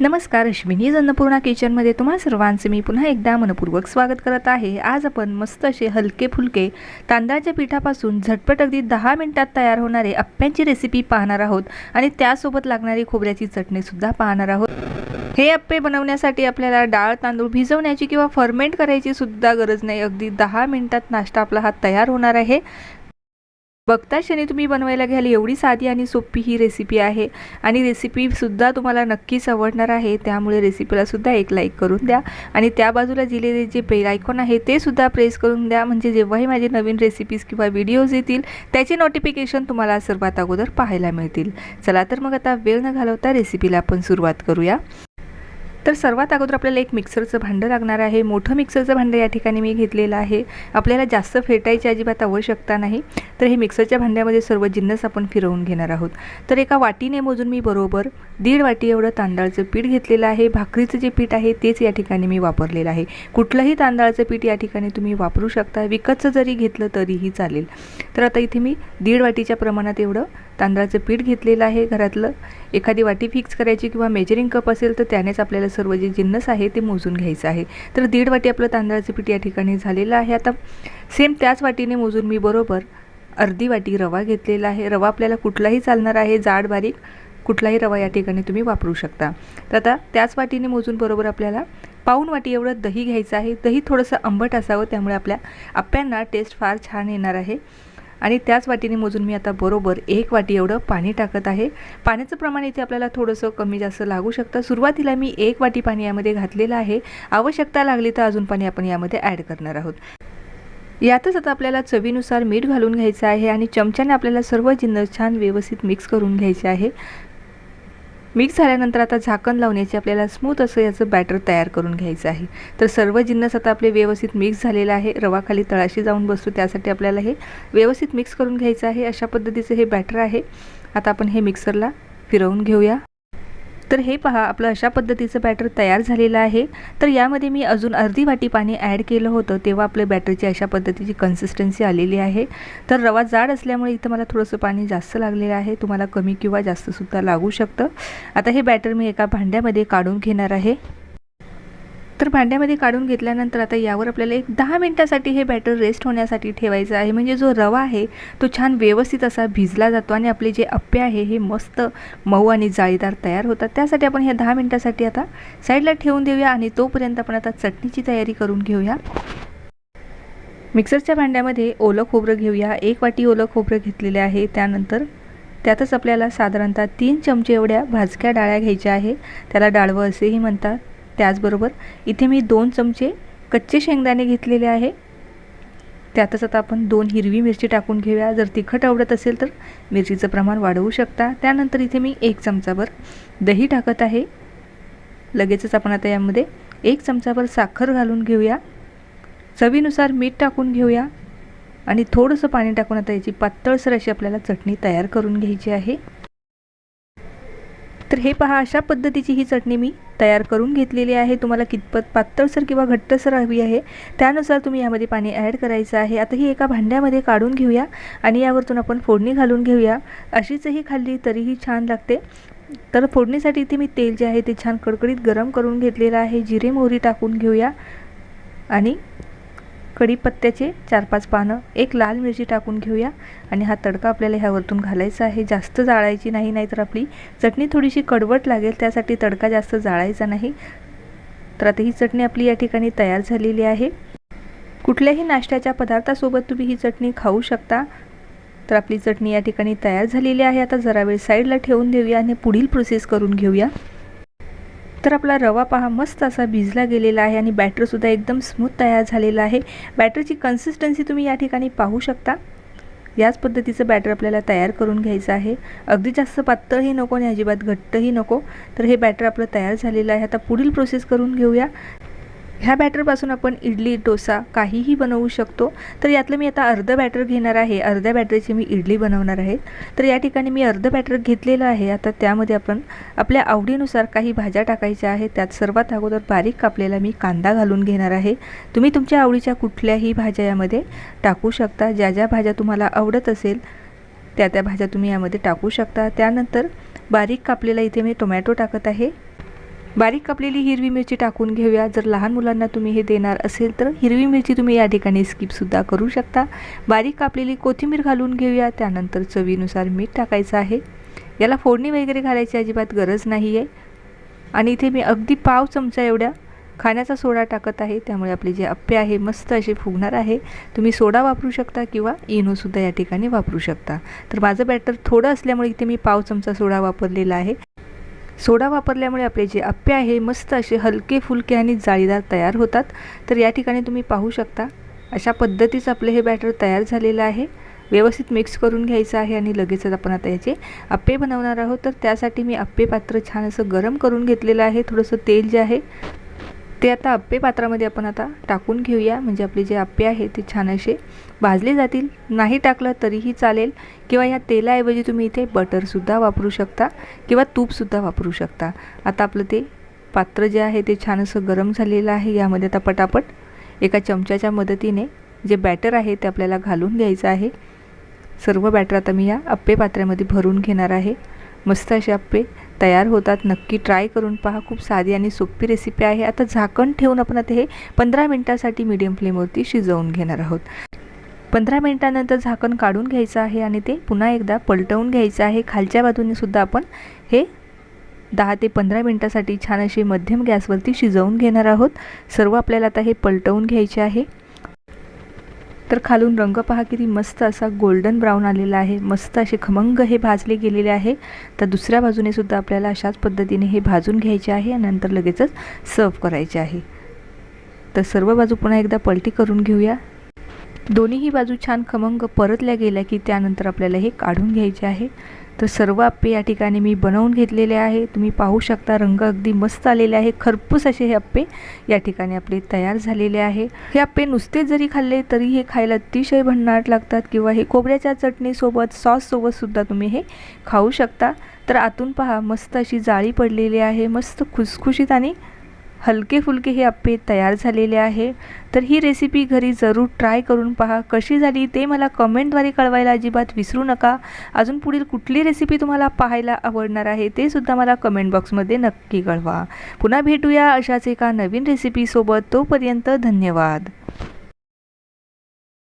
नमस्कार अश्विनी अन्नपूर्णा किचनमध्ये तुम्हा सर्वांचे मी पुन्हा एकदा मनपूर्वक स्वागत करत आहे. आज आपण मस्त असे हलके फुलके तांदळाच्या पिठापासून झटपट अगदी दहा मिनिटात तयार होणारे अप्प्यांची रेसिपी पाहणार आहोत आणि त्यासोबत लागणारी खोबऱ्याची चटणीसुद्धा पाहणार आहोत. हे अप्पे बनवण्यासाठी आपल्याला डाळ तांदूळ भिजवण्याची किंवा फर्मेंट करायची सुद्धा गरज नाही. अगदी दहा मिनिटात नाश्ता आपला हा तयार होणार आहे. बघता क्षणी तुम्ही बनवायला घ्याल एवढी साधी आणि सोपी ही रेसिपी आहे. आणि रेसिपीसुद्धा तुम्हाला नक्कीच आवडणार आहे. त्यामुळे रेसिपीलासुद्धा एक लाईक करून द्या. आणि त्या बाजूला दिलेले जे बेल आयकॉन आहे ते सुद्धा प्रेस करून द्या. म्हणजे जेव्हाही माझे नवीन रेसिपीज किंवा व्हिडिओज येतील त्याचे नोटिफिकेशन तुम्हाला सर्वात अगोदर पाहायला मिळतील. चला तर मग आता वेळ न घालवता रेसिपीला आपण सुरुवात करूया. तर सर्वात अगोदर आपल्याला एक मिक्सरचं भांडं लागणार आहे. मोठं मिक्सरचं भांडं या ठिकाणी मी घेतलेलं आहे. आपल्याला जास्त फेटायची अजिबात आवश्यकता नाही. तर हे मिक्सरच्या भांड्यामध्ये सर्व जिन्नस आपण फिरवून घेणार आहोत. तर एका वाटीने मोजून मी बरोबर दीड वाटी एवढं तांदळाचं पीठ घेतलेलं आहे. भाकरीचं जे पीठ आहे तेच या ठिकाणी मी वापरलेलं आहे. कुठलंही तांदळाचं पीठ या ठिकाणी तुम्ही वापरू शकता. विकतचं जरी घेतलं तरीही चालेल. तर आता इथे मी दीड वाटीच्या प्रमाणात एवढं तांदळाचं पीठ घेतलेलं आहे घरातलं. एखादी वाटी फिक्स करायची किंवा मेजरिंग कप असेल तर त्यानेच आपल्याला सर्व जे जिन्नस आहे ते मोजून घ्यायचं आहे. तर दीड वाटी आपलं तांदळाचं पीठ या ठिकाणी झालेलं आहे. आता सेम त्याच वाटीने मोजून मी बरोबर अर्धी वाटी रवा घेतलेला आहे. रवा आपल्याला कुठलाही चालणार आहे जाड बारीक कुठलाही रवा या ठिकाणी तुम्ही वापरू शकता. तर आता त्याच वाटीने मोजून बरोबर आपल्याला पाऊन वाटी एवढं दही घ्यायचं आहे. दही थोडंसं आंबट असावं त्यामुळे आपल्या आप्यांना टेस्ट फार छान येणार आहे. आणि त्याच वाटीने मोजून मी आता बरोबर एक वाटी एवढं पाणी टाकत आहे. पाण्याचं प्रमाण इथे आपल्याला थोडंसं कमी जास्त लागू शकतं. सुरुवातीला मी एक वाटी पाणी यामध्ये घातलेलं आहे. आवश्यकता लागली तर अजून पाणी आपण यामध्ये ॲड करणार आहोत. यातच आता आपल्याला चवीनुसार मीठ घालून घ्यायचं आहे आणि चमच्याने आपल्याला सर्व जिन्नस छान व्यवस्थित मिक्स करून घ्यायचे आहे. मिक्स झाल्यानंतर आता झाकण लावण्याचे आपल्याला स्मूथ असं याचं बॅटर तयार करून घ्यायचं आहे. तर सर्व जिन्नस आता आपले व्यवस्थित मिक्स झालेलं आहे. रवा खाली तळाशी जाऊन बसतो. त्यासाठी आपल्याला हे व्यवस्थित मिक्स करून घ्यायचं आहे. अशा पद्धतीचं हे बॅटर आहे. आता आपण हे मिक्सरला फिरवून घेऊया. तर हे पहा आपलं अशा पद्धतीचं बॅटर तयार झालेलं आहे. तर यामध्ये मी अजून अर्धी वाटी पाणी ॲड केलं होतं तेव्हा आपलं बॅटरची अशा पद्धतीची कन्सिस्टन्सी आलेली आहे. तर रवा जाड असल्यामुळे इथं मला थोडंसं पाणी जास्त लागलेलं आहे. तुम्हाला कमी किंवा जास्तसुद्धा लागू शकतं. आता हे बॅटर मी एका भांड्यामध्ये काढून घेणार आहे. तर भांड्यामध्ये काढून घेतल्यानंतर आता यावर आपल्याला एक दहा मिनटासाठी हे बॅटर रेस्ट होण्यासाठी ठेवायचं आहे. म्हणजे जो रवा आहे तो छान व्यवस्थित असा भिजला जातो आणि आपले जे अप्पे आहे हे मस्त मऊ आणि जाळीदार तयार होतात. त्यासाठी आपण हे दहा मिनटासाठी आता साईडला ठेवून देऊया आणि तोपर्यंत आपण आता चटणीची तयारी करून घेऊया. मिक्सरच्या भांड्यामध्ये ओलं खोबरं घेऊया. एक वाटी ओलं खोबरं घेतलेले आहे. त्यानंतर त्यातच आपल्याला साधारणतः तीन चमचे एवढ्या भाजक्या डाळ्या घ्यायच्या आहे. त्याला डाळवं असेही म्हणतात. त्याचबरोबर इथे मी दोन चमचे कच्चे शेंगदाणे घेतलेले आहे. त्यातच आता आपण दोन हिरवी मिरची टाकून घेऊया. जर तिखट आवडत असेल तर मिरचीचं प्रमाण वाढवू शकता. त्यानंतर इथे मी एक चमचाभर दही टाकत आहे. लगेचच आपण आता यामध्ये एक चमचाभर साखर घालून घेऊया. चवीनुसार मीठ टाकून घेऊया. आणि थोडंसं पाणी टाकून आता याची पातळसर अशी आपल्याला चटणी तयार करून घ्यायची आहे. तर हे पहा अशा पद्धतीची ही चटणी मी तयार करून घेतलेली आहे. तुम्हाला कितपत पातळसर किंवा घट्टसर हवी आहे त्यानुसार तुम्ही यामध्ये पाणी ॲड करायचं आहे. आता ही एका भांड्यामध्ये काढून घेऊया आणि यावरतून आपण फोडणी घालून घेऊया. अशीचही खाल्ली तरीही छान लागते. तर फोडणीसाठी इथे मी तेल जे आहे ते छान कडकडीत गरम करून घेतलेलं आहे. जिरे मोहरी टाकून घेऊया आणि कढीपत्त्याचे चार पाच पानं एक लाल मिरची टाकून घेऊया. आणि हा तडका आपल्याला ह्यावरतून घालायचा आहे. जास्त जाळायची नाही नाहीतर आपली चटणी थोडीशी कडवट लागेल. त्यासाठी तडका जास्त जाळायचा नाही. तर आता ही चटणी आपली या ठिकाणी तयार झालेली आहे. कुठल्याही नाश्त्याच्या पदार्थासोबत तुम्ही ही चटणी खाऊ शकता. तर आपली चटणी या ठिकाणी तयार झालेली आहे. आता जरा वेळ साईडला ठेवून देऊया आणि पुढील प्रोसेस करून घेऊया. तर आपला रवा पहा मस्त असा भिजला गेलेला आहे आणि बॅटरसुद्धा एकदम स्मूथ तयार झालेला आहे. बॅटरची कन्सिस्टन्सी तुम्ही या ठिकाणी पाहू शकता. याच पद्धतीचं बॅटर आपल्याला तयार करून घ्यायचं आहे. अगदी जास्त पातळही नको आणि अजिबात घट्टही नको. तर हे बॅटर आपलं तयार झालेलं आहे. आता पुढील प्रोसेस करून घेऊया. ह्या बॅटरपासून आपण इडली डोसा काहीही बनवू शकतो. तर यातलं मी आता अर्धं बॅटर घेणार आहे. अर्ध्या बॅटरची मी इडली बनवणार आहे. तर या ठिकाणी मी अर्धं बॅटर घेतलेलं आहे. आता त्यामध्ये आपण आपल्या आवडीनुसार काही भाज्या टाकायच्या आहेत. त्यात सर्वात अगोदर बारीक कापलेला मी कांदा घालून घेणार आहे. तुम्ही तुमच्या आवडीच्या कुठल्याही भाज्या यामध्ये टाकू शकता. ज्या ज्या भाज्या तुम्हाला आवडत असेल त्या त्या भाज्या तुम्ही यामध्ये टाकू शकता. त्यानंतर बारीक कापलेला इथे मी टोमॅटो टाकत आहे. बारीक कापलेली हिरवी मिरची टाकून घेऊया. जर लहान मुलांना तुम्ही हे देणार असेल तर हिरवी मिरची तुम्ही या ठिकाणी स्किपसुद्धा करू शकता. बारीक कापलेली कोथिंबीर घालून घेऊया. त्यानंतर चवीनुसार मीठ टाकायचं आहे. याला फोडणी वगैरे घालायची अजिबात गरज नाही आहे आणि इथे मी अगदी पाव चमचा एवढ्या खाण्याचा सोडा टाकत आहे. त्यामुळे आपले जे अप्पे आहे मस्त असे फुगणार आहे. तुम्ही सोडा वापरू शकता किंवा इनोसुद्धा या ठिकाणी वापरू शकता. तर माझं बॅटर थोडं असल्यामुळे इथे मी पाव चमचा सोडा वापरलेला आहे. सोडा वापरल्यामुळे आपले जे अप्पे आहे मस्त असे हलके फुलके आणि जाळीदार तयार होतात. तर या ठिकाणी तुम्ही पाहू शकता अशा पद्धतीचं आपलं हे बॅटर तयार झालेलं आहे. व्यवस्थित मिक्स करून घ्यायचं आहे आणि लगेचच आपण आता याचे अप्पे बनवणार आहोत. तर त्यासाठी मी अप्पे पात्र छान असं गरम करून घेतलेलं आहे. थोडंसं तेल जे आहे ते आता अप्पे पात्रामध्ये आपण आता टाकून घेऊया. म्हणजे आपले जे अप्पे आहे ते छान असे भाजले जातील. नाही टाकलं तरीही चालेल. किंवा या तेलाऐवजी तुम्ही इथे बटरसुद्धा वापरू शकता. किंवा तूपसुद्धा वापरू शकता. आता आपलं ते पात्र जे आहे ते छान असं गरम झालेलं आहे. यामध्ये आता पटापट एका चमच्याच्या मदतीने जे बॅटर आहे ते आपल्याला घालून घ्यायचं आहे. सर्व बॅटर आता मी या अप्पे पात्र्यामध्ये भरून घेणार आहे. मस्त असे अप्पे तयार होतात. नक्की ट्राय करून पहा. खूप साधी आणि सोपी रेसिपी आहे. आता झाकण ठेवून आपण आता हे पंधरा मिनटासाठी मीडियम फ्लेमवरती शिजवून घेणार आहोत. पंधरा मिनटानंतर झाकण काढून घ्यायचं आहे आणि ते पुन्हा एकदा पलटवून घ्यायचं आहे. खालच्या बाजूनेसुद्धा आपण हे दहा ते पंधरा मिनटासाठी छान असे मध्यम गॅसवरती शिजवून घेणार आहोत. सर्व आपल्याला आता हे पलटवून घ्यायचे आहे. तर खालून रंग पहा किती मस्त असा गोल्डन ब्राऊन आलेला आहे. मस्त असे खमंग हे भाजले गेलेले आहे. तर दुसऱ्या बाजूने सुद्धा आपल्याला अशाच पद्धतीने हे भाजून घ्यायचे आहे आणि नंतर लगेचच सर्व करायचे आहे. तर सर्व बाजू पुन्हा एकदा पलटी करून घेऊया. दोन्हीही बाजू छान खमंग परतल्या गेल्या की त्यानंतर आपल्याला हे काढून घ्यायचे आहे. तर सर्व अप्पे या ठिकाणी मी बनवून घेतलेले आहे. तुम्ही पाहू शकता रंग अगदी मस्त आलेले आहे. खरपूस असे हे अप्पे या ठिकाणी आपले तयार झालेले आहे. हे अप्पे नुसते जरी खाल्ले तरी हे खायला अतिशय भन्नाट लागतात किंवा हे खोबऱ्याच्या चटणीसोबत सॉससोबतसुद्धा तुम्ही हे खाऊ शकता. तर आतून पहा मस्त अशी जाळी पडलेली आहे. मस्त खुसखुशीत आणि हलके फुलके हे अप्पे तयार झालेले आहे. तर ही रेसिपी घरी जरूर ट्राय करून पहा. कशी झाली ते मला कमेंटद्वारे कळवायला अजिबात विसरू नका. अजून पुढील कुठली रेसिपी तुम्हाला पाहायला आवडणार आहे ते सुद्धा मला कमेंट बॉक्समध्ये नक्की कळवा. पुन्हा भेटूया अशाच एका नवीन रेसिपीसोबत तोपर्यंत धन्यवाद.